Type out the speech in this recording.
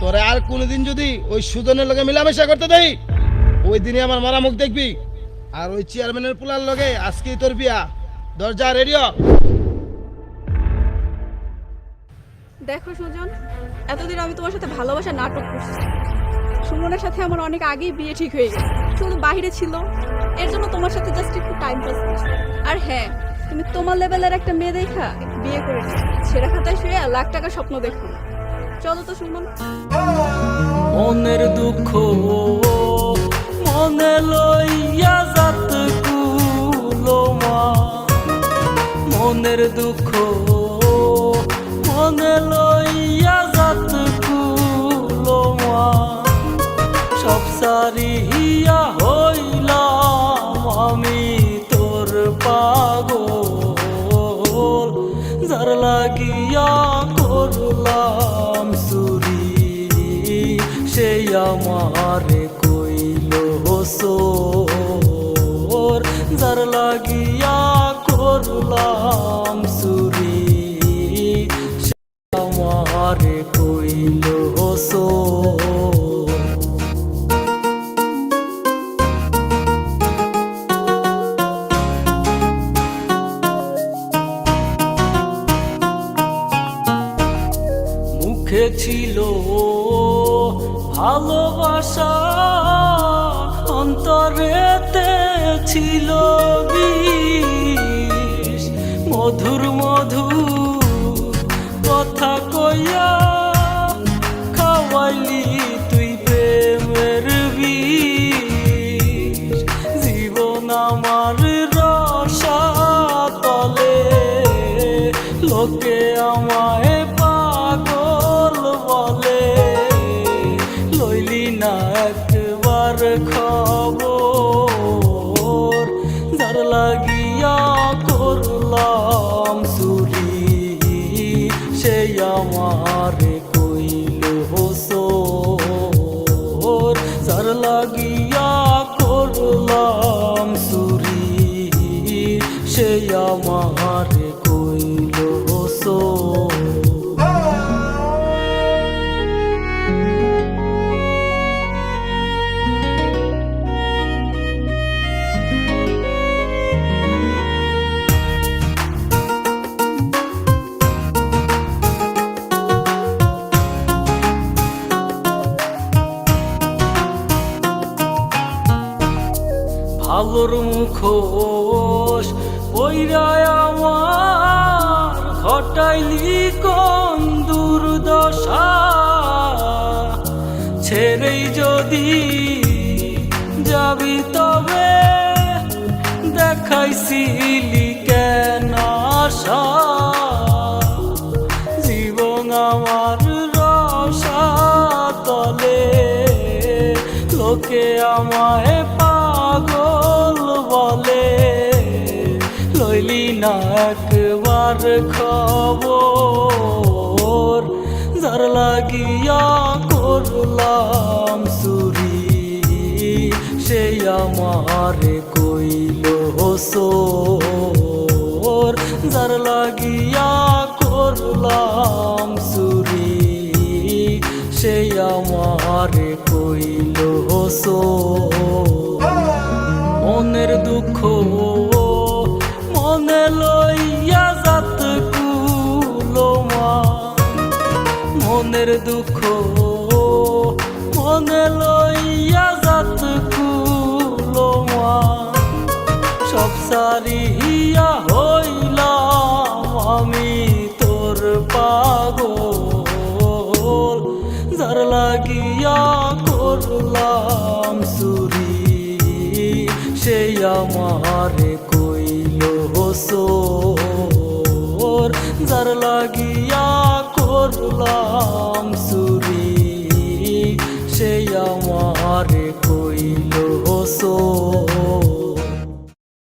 তোরে আর কোনোদিন যদি ওই সুজনের লগে মিলামেশা করতে দেই, ওই দিনে আমার মারা মুখ দেখবি। আর ওই চেয়ারম্যানের পোলার লগে আজকেই তোর বিয়া। দরজা রেডিও দেখো সুজন, এতদিন আমি তোমার সাথে ভালোবাসা নাটক করছি। সুমনের সাথে আমার অনেক আগেই বিয়ে ঠিক হয়ে গেছে। শুধু বাইরে ছিল। এর জন্য তোমার সাথে জাস্ট একটু টাইম পাস করছি। আর হ্যাঁ তুমি তোমার লেভেলের একটা মেয়ে দেখা, বিয়ে করেছ। ছেঁড়া খাতায় শুয়ে লাখ টাকা স্বপ্ন দেখো। চলো তো সুমন। মনের দুঃখ মনে লইয়া যাত মনের দুঃখ মনে লইয়া যাত সব সারিয়া হইলাম আমি তোর পাগল। যার লাগিয়া করলাম সুরি সেই আমারে কইল সোর যার লাগিয়া করলাম সুরি সে আমারে কইল সোর। মুখে ছিল ভালোবাসা অন্তরেতে ছিল বিষ। মধুর মধু কথা কইয়া খবর, যার লাগিয়া করলাম চুরি। সেই আমারে কইল হোসর যার লাগিয়া করলাম চুরি। সেই আমারে ভালোর মুখোশ বইরায় আমার ঘটাইলি কোন দুর্দশা। ছেড়েই যদি যাবি তবে দেখাইছিলি কেন আশা? জীবন আমার রসা তলে লোকে আমায় একবার খবর, যার লাগিয়া করলাম চুরি। সেই আমারে কইল হোসর যার লাগিয়া করলাম চুরি। সেই আমারে কইল হোসর লইয়া যাত কুলোমা। মনের দুঃখ, মনে লইয়া যাত কুলোমা। সব সারিয়া হইলাম আমি তোর পাগল। যার লাগিয়া করলাম চুরি, সেই আমারে যার লাগিয়া করলাম।